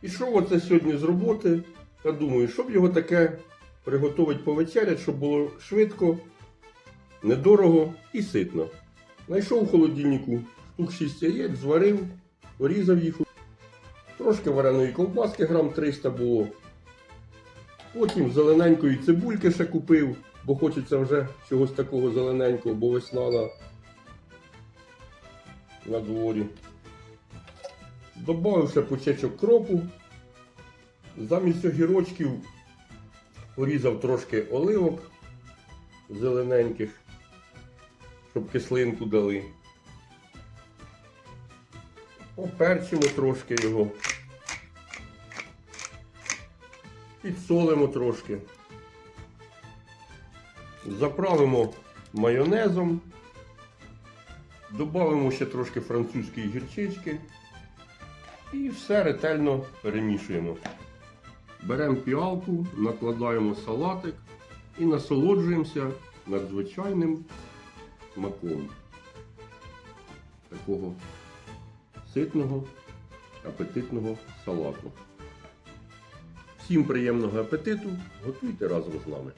Пішов оце сьогодні з роботи та думаю, щоб його таке приготувати повечерять, щоб було швидко, недорого і ситно. Знайшов у холодильнику штук 6 яєць, зварив, порізав їх. Трошки вареної ковбаски, грам 300 було. Потім зелененької цибульки ще купив, бо хочеться вже чогось такого зелененького, бо весна на, на дворі. Добавив ще почечок кропу. Замість огірочків порізав трошки оливок зелененьких, щоб кислинку дали. Поперчимо трошки його. Підсолимо трошки. Заправимо майонезом. Добавимо ще трошки французької гірчички. І все ретельно перемішуємо. Беремо піалку, накладаємо салатик і насолоджуємося надзвичайним маком. Такого ситного, апетитного салату. Всім приємного апетиту! Готуйте разом з нами.